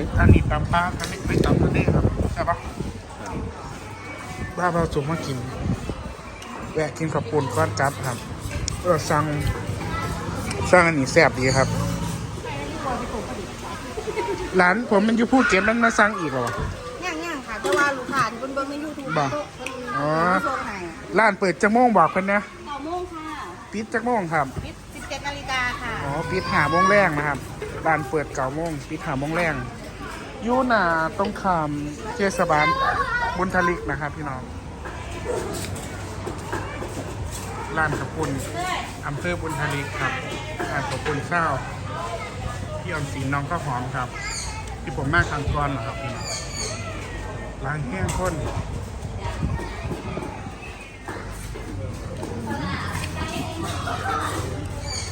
ยอันนี้ตำปลาทะเลไม่ตำทะเลครับใช่ปะบ้าเราจุกมากิน แวะกินกับปูนก้อนจับครับเออสั่งสั่งอันนี้แซ่บดีครับ ร้านผมมันอยู่พูดเก็บมันมาสั่งอีกเหรอวะย่างย่างๆค่ะแต่ว่าลูกค้าที่เพิ่นเบิ่งใน YouTube บ่เพิ่นอ๋อส่งให้ร้านเปิดจักโมงบอกเพิ่นนะต่อโมงค่ะปิดจักโมงครับปิด17นาฬิกาค่ะอ๋อปิดหาโมงแรงนะครับร้านเปิดเก้าโมงปิดหาโมงแรงอ ยู่หน้าตรงขามเทศบาลบุญทลิกนะครับพี่น้องร้านขับปุ่นอำเภอบุญทลิกครับร้านขับปุ่นเศร้าพี่ออมสินน้องข้าวหอมครับ ที่ผมมาครั้งก่อนนะครับพี่น้องร้านแห้งข้น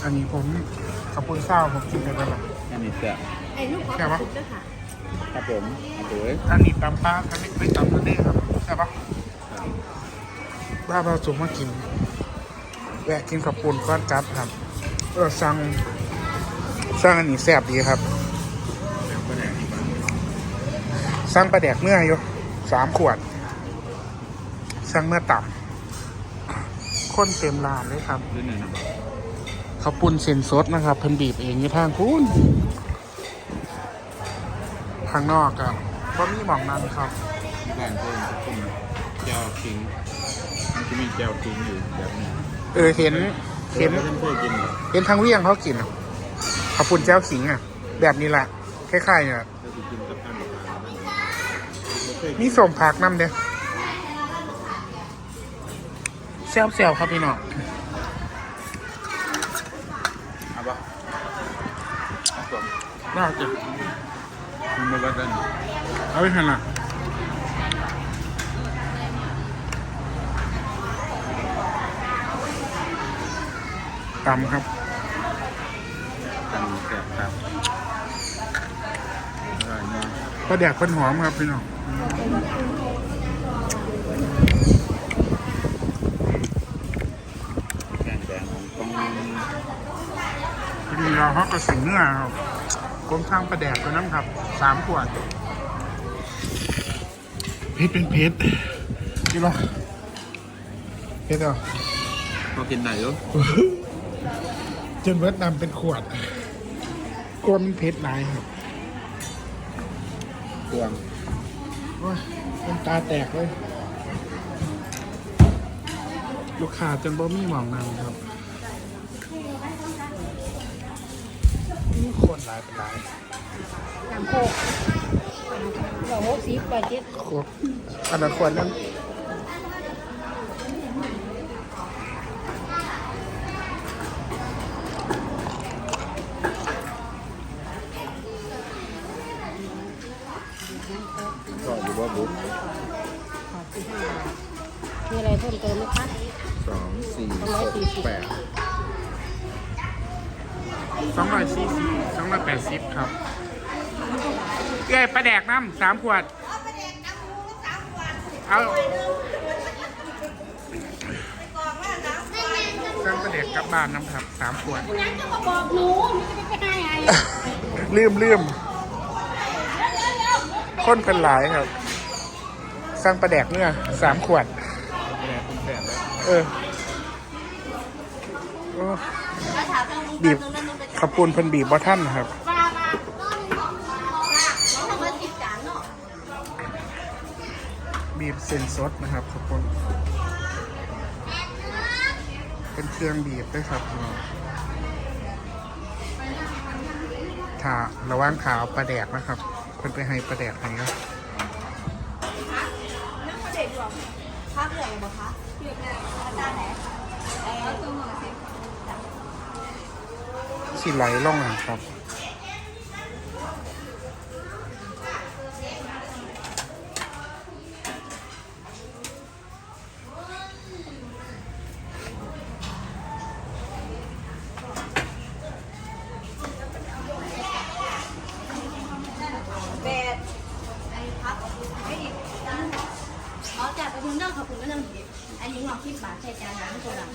อันนี้ผมขับปุ่นเศร้าผมกินไปแล้วล่ะอันนี้จะไอ้ลูกขอแค่วะขอบคุณด้วยค่ะ ครับผมเอาเลยอันนี้ตำปลาทะเลไม่ตำทะเลครับใช่ปะบ้าเราจุกมากิน แวะกินกับปูนก้อนจับครับเออสั่งสั่งอันนี้แซ่บดีครับแล้วก็แดงอีกบ้างสั่งปลาแดกเมื่ออยู่สามขวดสั่งเมื่อต่ำคนเต็มร้านเลยครับด้วยหนึ่งนะเขาวปุ้นเส้นสดนะครับเพิ่นบีบเองอยู่ทางพูน ข้างนอกครับก็มีหมองนั้นครับร้านเพิ่มจะต้มแจ่วคิงมันจะมีแจ่วคิงอยู่แบบนี้เออเห็นเห็นเพื่อนเคยกินเหรอเป็นทางเวี่ยงเขากินอะข้าวปุ้นแจ้วขิงอะ แบบนี้แหละคล้ายๆเนี่ยเคยกินกับท่านหรือเปล่าไม่เคยมีสมผักน้ำเด้อแซ่บๆครับพี่น้องเอาปะเอาผมน่าจะ คุณมาวัดกันเอาไปหันละตำครับกันแกะครับอร่อยมากปลาแดกเป็นหอมครับพี่น้องแกงแดงของต้องพอดีเราเขาก็สิงเนื้อครับ ผมทางปลาแดกตัวน้ำครับสามขวดเพชรเป็นเพชรกี่รอเพชรเหรอพอกินไหนลูกจนเวิร์ดนำเป็นขวดกลัวมันเผ็ดหลายครับกวางโอ้ยน้ำตาแตกเลย ลูกค้าจนบ่มีหมองนางครับ คนหลายเป็นหลายน้ำโคกเราโหกสีปล่อยเจ็ดขวดอันนั้นขวดนั้นก็อยู่ว่าบุ๊กมีอะไรเพิ่มเติมไหมคะสองสี่สองร้อยสี่สิบแปด สองร้อยสี่สิบสองร้อยแปดสิบครับเอ้ยปลาแดกน้ำสามขวด เอาเครื่องประเด็กกลับบ้านน้ำครับสามขวดงั้นจะมาบอกหนูมันจะไปได้ไงลืมลืมคนเป็นหลายครับ สร้างประแดกเนื้อสามขวดแปดเป็นแปดแล้วเออโอ้บีบ ขับปูนเพิ่นบีบบ่ท่านนะครับบีบเส้นสดนะครับขับปูนเป็นเครื่องบีบด้วยครับถ้าระว่างขาวปลาแดกนะครับเพิ่นไปให้ปลาแดกให้ครับประเด็นหรอภาคเหลืองบอกคะเหลืองอาจารย์ไหนเออตัวหนึ่งสิ สิไหลล่องอะครับแปดไอ้พักไม่อีกอ๋อจ่ายไปคุณเรื่องขอบคุณก็เรื่องอันนี้หอกคิดบาทใช้จานนั้นตัวละ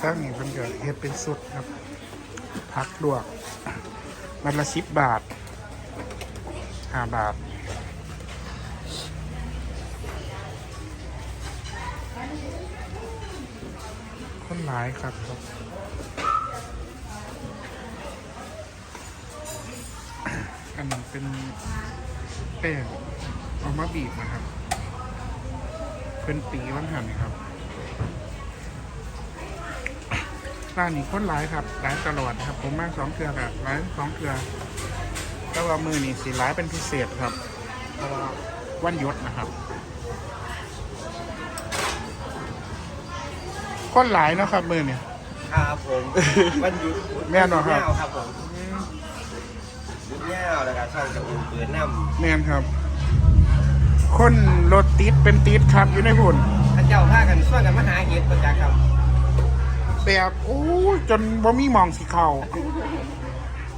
ข้างนี้เพิ่นก็เฮ็ดเป็นสุดครับ พักลวกมันละสิบบาทห้าบาทคนหลายครับครับอันนั้นเป็นแป้งเอามาบีบนะครับเป็นปีวันหันครับ ร้านนี้คนหลายครับร้านตลอดครับ ผมมากสองเครือครับร้านสองเครือแต่ว่ามือนี่สีร้ายเป็นพิเศษครับเพราะว่าวันหยศนะครับ คนหลายเนาะครับมือเนี่ย ครับผมวันหยุดแม่นเหรอครับหยุดยาวครับผมหยุดยาวแล้วก็ช่องจะอุ่นเปิดน้ำแมนครับ คนรถติดเป็นติดครับอยู่ในหุ่นพระเจ้าพากันส่วนกันมาหาเห็ดประจักษ์ครับ แบบโอ้ยจนบ่มีหมองสีเขา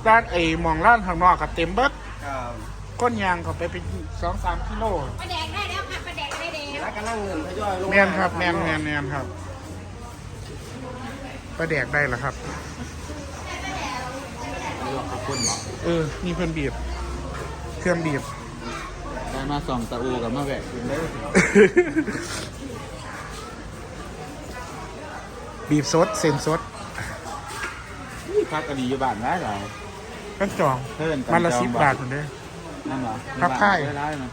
ร้านไอ้หมองร้านข้างนอกกับเต็มเบิดครับก้นยางเขาไปเป็นสองสามกิโลประแดกได้แล้วค่ะประแดกได้แล้วแล้วก็นั่งเงินทยอยลงแมนครับแมนแมนแมนครับประแดกได้เหรอครับลวกข้าวปุ้นบอกเออมีเพื่อนบีบเครื่องบีบได้มาส่องตะอูกับมาแวะกินเลย บีบสดเส้นสดพักกันดีอยู่บ้านได้เหรอกันจองเพิ่นกันมันละจองสิบบาทคนเด้อ นั่นเหรอครับค่ายได้ได้มั้ย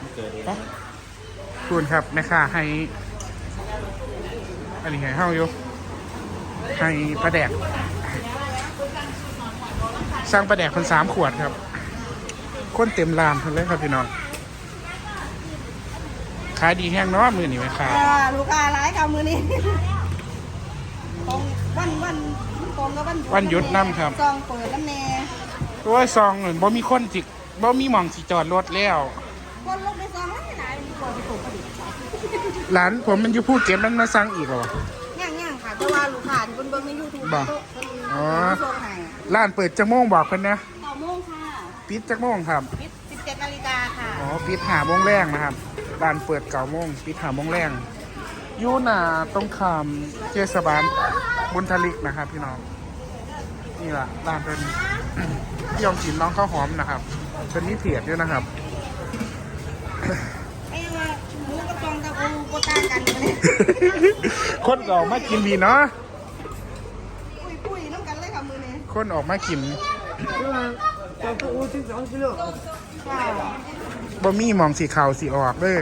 ไม่เกิดเองคุณครับแม่ค้าให้ อันนี้ให้เฮาอยู่ให้ประแดก สร้างประแดกคนสามขวดครับ คนเต็มร้านคนเลยครับพี่น้องขายดีแห้งเนาะมือนี่ไหมครับ อ่าลูกค้าหลายค่ะมือนี้ ตรงวันวันตรงกับวันวันหยุดน้ำครับ ซองเปิดน้ำแน่โอ้ยซองเหมือนบ่มีคนจิบ่มีหมองสิจอดรถแล้ว คนลงในซองไม่ไหนก่อนไปถูกพอดีหลานผมมันอยู่ภูเก็ตมันมาสั่งอีกเหรอวะ ย่างย่างๆค่ะแต่ว่าลูกค้าที่เพิ่นเบิ่งในยูทูบบ่เพิ่นอ๋อส่งให้ร้านเปิดจักโมงบอกเพิ่นนะต่อโมงค่ะปิดจักโมงครับ ปิด17นาฬิกาค่ะ อ๋อปิดหาโมงแรงนะครับร้านเปิดเก้าโมงปิดหาโมงแรงอ ยู่หน้าตรงข้ามเทศบาลบุญทลิกนะครับพี่น้อง นี่ล่ะร้านเป็นพี่ยอมกินน้องข้าวหอมนะครับเป็นมีเพียดด้วยนะครับไอ้ยังว่าหมูกับซองตะอูบ่ต่ากันเลยคนออกมากินดีเนาะปุยปุยน้ำกันเลยค่ะมือนี้คนออกมากินจองตะอูถึงสองกิโลบ่มีหมองสีขาวสีออกเลย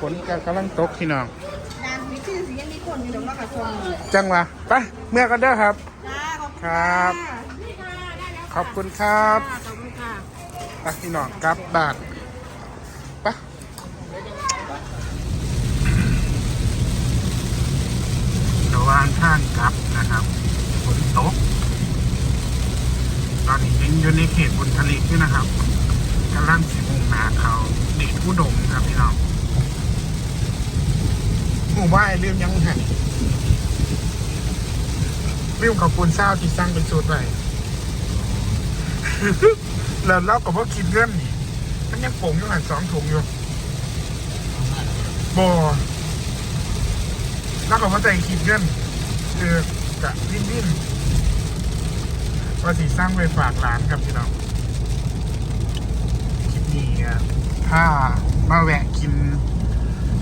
ฝนก็กำลังตกพี่น้องงานมีชื่อเสียงมีคนอยู่ตรงนั้นค่ะชมจังหวะไปเมื่อกันเด้อครับ จ้าขอบคุณครับขอบคุณครับค่ะขอบคุณค่ะไปพี่น้องกลับบ้านไประหว่างทางกลับนะครับฝนตก ตอนนี้ยังอยู่ในเขตบุญทะเลด้วยนะครับกำลังสิมุ่งหนาเขาเดชอุดมครับพี่น้อง หมู่บ้านเรื่องยังหันเรื่องกับปูนเศร้าที่สร้างเป็นสูตรไว้แล้วเราก็บ่คิดเงินนี่มันยังโป่งอยู่หันสองถุงอยู่บ่แล้วก็มาใจคิดเงินคือกะวิ่นวิ่นว่าสิสร้างไปฝากร้านครับพี่น้องคลิปนี้อะถ้ามาแวะกิน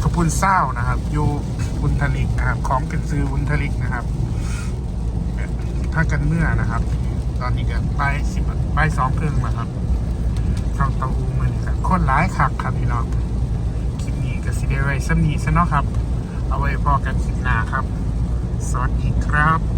าวปุ้นเศร้านะครับ อยู่บุญทลิกนะครับ ของเป็นซื้อบุญทลิกนะครับ ถ้ากันเมื่อนะครับ ตอนนี้ก็ใบสิบใบสองครึ่งนะครับช่องเตาอูมันครับคนร้ายคักครับพี่น้องคลิปนี้ก็สิได้ไว้สำนีซะเนาะครับ เอาไว้พอกันคลิปหน้าครับ สวัสดีครับ